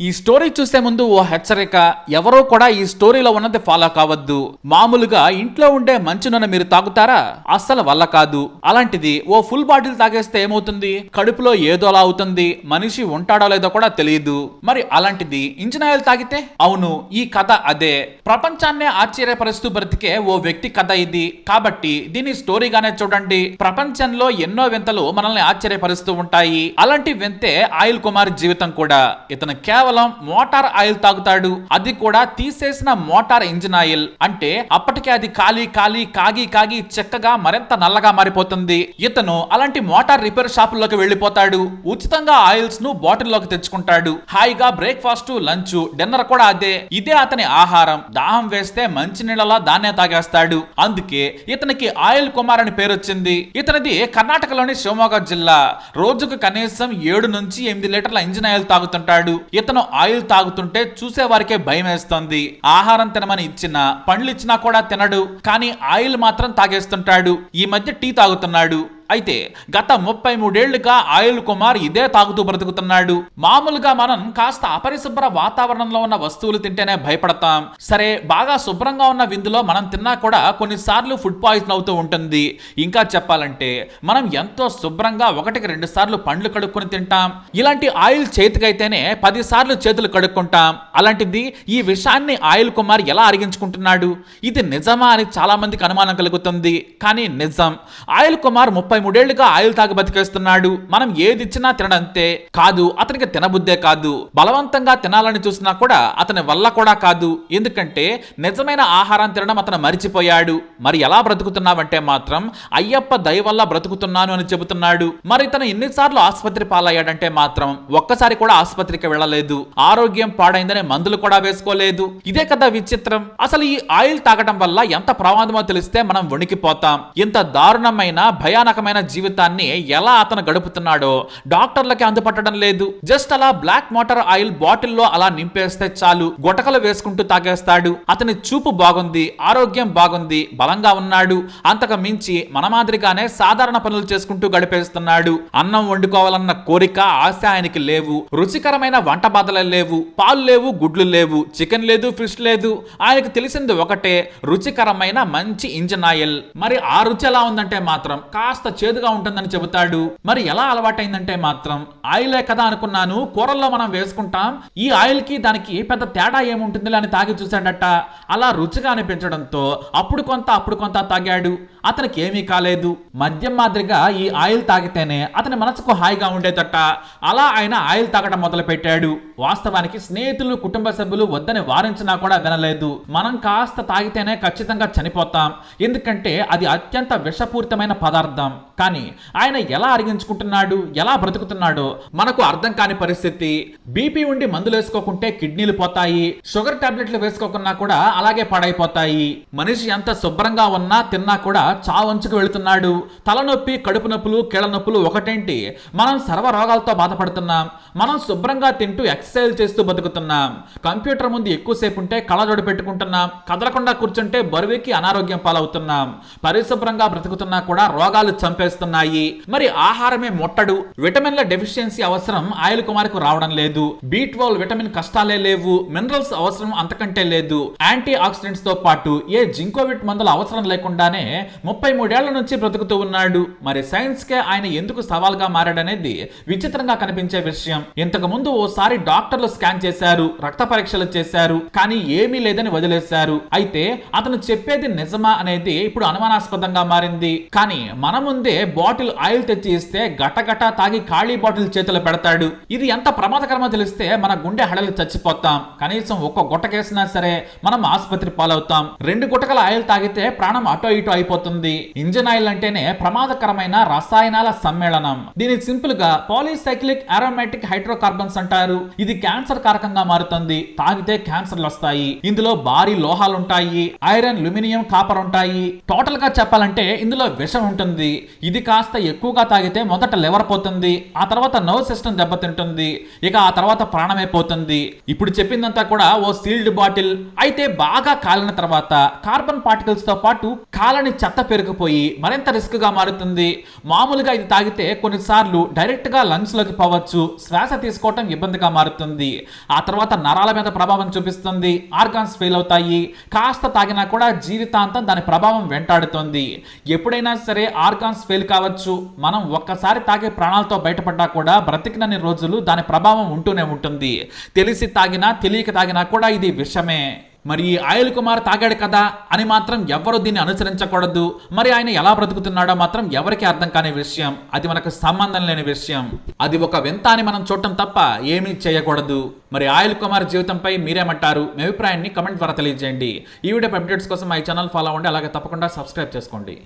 ఈ స్టోరీ చూసే ముందు ఓ హెచ్చరిక ఎవరో కూడా ఈ స్టోరీలో ఉన్నది ఫాలో కావద్దు. మామూలుగా ఇంట్లో ఉండే మంచి నూనె మీరు తాగుతారా? అస్సలు వల్ల కాదు. అలాంటిది ఓ ఫుల్ బాటిల్ తాగేస్తే ఏమవుతుంది? కడుపులో ఏదోలా అవుతుంది. మనిషి ఉంటాడో లేదో కూడా తెలియదు. మరి అలాంటిది ఇంజిన్ ఆయిల్ తాగితే? అవును ఈ కథ అదే. ప్రపంచాన్నే ఆశ్చర్యపరుస్తూ బ్రతికే ఓ వ్యక్తి కథ ఇది. కాబట్టి దీని స్టోరీగానే చూడండి. ప్రపంచంలో ఎన్నో వింతలు మనల్ని ఆశ్చర్యపరుస్తూ ఉంటాయి. అలాంటి వింతే ఆయిల్ కుమార్ జీవితం కూడా. ఇతను కేవలం మోటార్ ఆయిల్ తాగుతాడు. అది కూడా తీసేసిన మోటార్ ఇంజిన్ ఆయిల్. అంటే అప్పటికే అది కాలి కాలి కాగి కాగి చెక్కగా మరింత నల్లగా మారిపోతుంది. ఇతను అలాంటి మోటార్ రిపేర్ షాపుల్లోకి వెళ్ళిపోతాడు. ఉచితంగా ఆయిల్స్ను బాటిల్లోకి తెచ్చుకుంటాడు. హాయిగా బ్రేక్ఫాస్ట్ లంచ్ డిన్నర్ కూడా అదే. ఇదే అతని ఆహారం. దాహం వేస్తే మంచి నీళ్ళలా దాన్నే తాగేస్తాడు. అందుకే ఇతనికి ఆయిల్ కుమార్ అని పేరు వచ్చింది. ఇతనిది కర్ణాటకలోని శివమొగ్గ జిల్లా. రోజుకు కనీసం ఏడు నుంచి ఎనిమిది లీటర్ల ఇంజిన్ ఆయిల్ తాగుతుంటాడు. ఇతను ఆయిల్ తాగుతుంటే చూసేవారికే భయం వేస్తుంది ఆహారం తినమని ఇచ్చినా పండ్లు ఇచ్చినా కూడా తినడు. కానీ ఆయిల్ మాత్రం తాగేస్తుంటాడు. ఈ మధ్య టీ తాగుతున్నాడు. అయితే గత ముప్పై మూడేళ్ళుగా ఆయుల్ కుమార్ ఇదే తాగుతూ బ్రతుకుతున్నాడు. మామూలుగా మనం కాస్త అపరిశుభ్ర వాతావరణంలో ఉన్న వస్తువులు తింటేనే భయపడతాం. సరే బాగా శుభ్రంగా ఉన్న విందులో మనం తిన్నా కూడా కొన్నిసార్లు ఫుడ్ పాయిజన్ అవుతూ ఉంటుంది. ఇంకా చెప్పాలంటే మనం ఎంతో శుభ్రంగా ఒకటికి రెండు సార్లు పండ్లు కడుక్కొని తింటాం. ఇలాంటి ఆయిల్ చేతికైతేనే పది సార్లు చేతులు కడుక్కుంటాం. అలాంటిది ఈ విషయాన్ని ఆయిల్ కుమార్ ఎలా అరిగించుకుంటున్నాడు? ఇది నిజమా అని చాలా మందికి అనుమానం కలుగుతుంది. కానీ నిజం. ఆయిల్ కుమార్ ముప్పై మూడేళ్ళుగా ఆయిల్ తాగి బతికేస్తున్నాడు. మనం ఏదిచ్చినా తినడంతే కాదు అతనికి తినబుద్దే కాదు. బలవంతంగా తినాలని చూసినా కూడా అతని వల్ల కూడా కాదు. ఎందుకంటే నిజమైన ఆహారం తినడం అతను మరిచిపోయాడు. మరి ఎలా బ్రతుకుతున్నావంటే మాత్రం అయ్యప్ప దయ వల్ల బ్రతుకుతున్నాను అని చెబుతున్నాడు. మరి తను ఎన్నిసార్లు ఆసుపత్రి పాలయ్యాడంటే మాత్రం ఒక్కసారి కూడా ఆసుపత్రికి వెళ్ళలేదు. ఆరోగ్యం పాడైందనే మందులు కూడా వేసుకోలేదు. ఇదే కదా విచిత్రం. అసలు ఈ ఆయిల్ తాగడం వల్ల ఎంత ప్రమాదమో తెలిస్తే మనం వణికిపోతాం. ఇంత దారుణమైన భయానకమైన జీవితాన్ని ఎలా అతను గడుపుతున్నాడో డాక్టర్లకి అందుపట్టడం లేదు. జస్ట్ అలా బ్లాక్ మోటార్ ఆయిల్ బాటిల్లో అలా నింపేస్తే చాలు. గుటకలు వేసుకుంటూ తాగేస్తాడు. అతని చూపు బాగుంది ఆరోగ్యం బాగుంది బలంగా ఉన్నాడు. అంతకు మించి మన మాదిరిగానే సాధారణ పనులు చేసుకుంటూ గడిపేస్తున్నాడు. అన్నం వండుకోవాలన్న కోరిక ఆశ ఆయనకి లేవు. రుచికరమైన వంట బాధలు లేవు. పాలు లేవు గుడ్లు లేవు. చికెన్ లేదు ఫిష్ లేదు. ఆయనకు తెలిసింది ఒకటే రుచికరమైన మంచి ఇంజన్ ఆయిల్. మరి ఆ రుచి ఎలా ఉందంటే మాత్రం కాస్త చేదుగా ఉంటుందని చెబుతాడు. మరి ఎలా అలవాటైందంటే మాత్రం ఆయిలే కదా అనుకున్నాను కూరల్లో మనం వేసుకుంటాం ఈ ఆయిల్కి దానికి పెద్ద తేడా ఏముంటుంది అని తాగి చూశాడట. అలా రుచిగా అనిపించడంతో అప్పుడు కొంత అప్పుడు కొంత తాగాడు. అతనికి ఏమీ కాలేదు. మద్యం మాదిరిగా ఈ ఆయిల్ తాగితేనే అతని మనసుకు హాయిగా ఉండేదట. అలా ఆయన ఆయిల్ తాగడం మొదలు పెట్టాడు వాస్తవానికి స్నేహితులు కుటుంబ సభ్యులు వద్దని వారించినా కూడా వినలేదు. మనం కాస్త తాగితేనే ఖచ్చితంగా చనిపోతాం. ఎందుకంటే అది అత్యంత విషపూరితమైన పదార్థం. కానీ ఆయన ఎలా అరిగించుకుంటున్నాడు ఎలా బ్రతుకుతున్నాడో మనకు అర్థం కాని పరిస్థితి. బీపీ ఉండి మందులు వేసుకోకుంటే కిడ్నీలు పోతాయి షుగర్ టాబ్లెట్లు వేసుకోకున్నా కూడా అలాగే పాడైపోతాయి. మనిషి ఎంత శుభ్రంగా ఉన్నా తిన్నా కూడా చావంచుకు వెళుతున్నాడు. తలనొప్పి కడుపు నొప్పులు కీళ్ళ నొప్పులు ఒకటేంటి? మనం సర్వ రోగాలతో బాధపడుతున్నాం. మనం శుభ్రంగా తింటూ ఎక్సర్సైజ్ చేస్తూ బతుకుతున్నాం. కంప్యూటర్ ముందు ఎక్కువసేపు ఉంటే కళ్ళజోడు పెట్టుకుంటున్నాం. కదలకుండా కూర్చుంటే బరువుకి అనారోగ్యం పాలవుతున్నాం. పరిశుభ్రంగా బ్రతుకుతున్నా కూడా రోగాలు చంపే చంపేస్తున్నాయి మరి ఆహారమే ముట్టడు. విటమిన్ల డెఫిషియన్సీ అవసరం ఆయిల్ కుమార్కు రావడం లేదు. బీ ట్వెల్వ్ విటమిన్ కష్టాలే లేవు. మినరల్స్ అవసరం అంతకంటే లేదు. యాంటీ ఆక్సిడెంట్స్తో పాటు ఏ జింకోవిట్ మందుల అవసరం లేకుండానే ముప్పై మూడేళ్ళ నుంచి బ్రతుకుతూ ఉన్నాడు. మరి సైన్స్ కే ఆయన ఎందుకు సవాల్గా మారాడనేది విచిత్రంగా కనిపించే విషయం. ఇంతకు ముందు ఓసారి డాక్టర్లు స్కాన్ చేశారు. రక్త పరీక్షలు చేశారు. కానీ ఏమీ లేదని వదిలేశారు. అయితే అతను చెప్పేది నిజమా అనేది ఇప్పుడు అనుమానాస్పదంగా మారింది. కానీ మన ముందే బాటిల్ ఆయిల్ తెచ్చి ఇస్తే గటగట తాగి ఖాళీ బాటిల్ చేతులు పెడతాడు. ఇది ఎంత ప్రమాదకరమో తెలిస్తే మన గుండె హడలు చచ్చిపోతాం. కనీసం ఒక్క గుట్టకేసినా సరే మనం ఆసుపత్రి పాలవుతాం. రెండు గుటకల ఆయిల్ తాగితే ప్రాణం అటో ఇటో అయిపోతుంది. ఇంజిన్ ఆయిల్ అంటేనే ప్రమాదకరమైన రసాయనాల సమ్మేళనం. దీని సింపుల్గా పాలిసైక్లిక్ అరోమాటిక్ హైడ్రోకార్బన్స్ అంటారు. ఇది క్యాన్సర్ కారకంగా మారుతుంది. తాగితే క్యాన్సర్లు వస్తాయి. ఇందులో భారీ లోహాలు ఉంటాయి. ఐరన్ ల్యూమినియం కాపర్ ఉంటాయి. టోటల్గా చెప్పాలంటే ఇందులో విషం ఉంటుంది. ఇది కాస్త ఎక్కువగా తాగితే మొదట లివర్ పోతుంది ఆ తర్వాత నర్వ్ సిస్టమ్ దెబ్బతింటుంది ఇక ఆ తర్వాత ప్రాణమే పోతుంది. ఇప్పుడు చెప్పిందంతా కూడా ఓ సీల్డ్ బాటిల్ అయితే బాగా కాలిన తర్వాత కార్బన్ పార్టికల్స్తో పాటు కాలని చెత్త పెరిగిపోయి మరింత రిస్క్గా మారుతుంది. మామూలుగా ఇది తాగితే కొన్నిసార్లు డైరెక్ట్గా లంగ్స్లోకి పోవచ్చు శ్వాస తీసుకోవటం ఇబ్బందిగా మారుతుంది. ఆ తర్వాత నరాల మీద ప్రభావం చూపిస్తుంది ఆర్గాన్స్ ఫెయిల్ అవుతాయి. కాస్త తాగినా కూడా జీవితాంతం దాని ప్రభావం వెంటాడుతుంది. ఎప్పుడైనా సరే ఆర్గాన్స్ ఫెయిల్ కావచ్చు. మనం ఒక్కసారి తాగే ప్రాణాలతో బయటపడ్డా కూడా బ్రతికినన్ని రోజులు దాని ప్రభావం ఉంటూనే ఉంటుంది. తెలిసి తాగినా తెలియక తాగినా కూడా ఇది విషమే. మరి ఈ ఆయుల్ కుమార్ తాగాడు కదా అని మాత్రం ఎవరు దీన్ని అనుసరించకూడదు. మరి ఆయన ఎలా బ్రతుకుతున్నాడో మాత్రం ఎవరికి అర్థం కాని విషయం. అది మనకు సంబంధం లేని విషయం. అది ఒక వింత అని మనం చూడటం తప్ప ఏమీ చేయకూడదు. మరి ఆయుల్ కుమార్ జీవితంపై మీరేమంటారు? మీ అభిప్రాయాన్ని కమెంట్ ద్వారా తెలియజేయండి. ఈ వీడియో అప్డేట్స్ కోసం మా ఛానల్ ఫాలో అవ్వండి. అలాగే తప్పకుండా సబ్స్క్రైబ్ చేసుకోండి.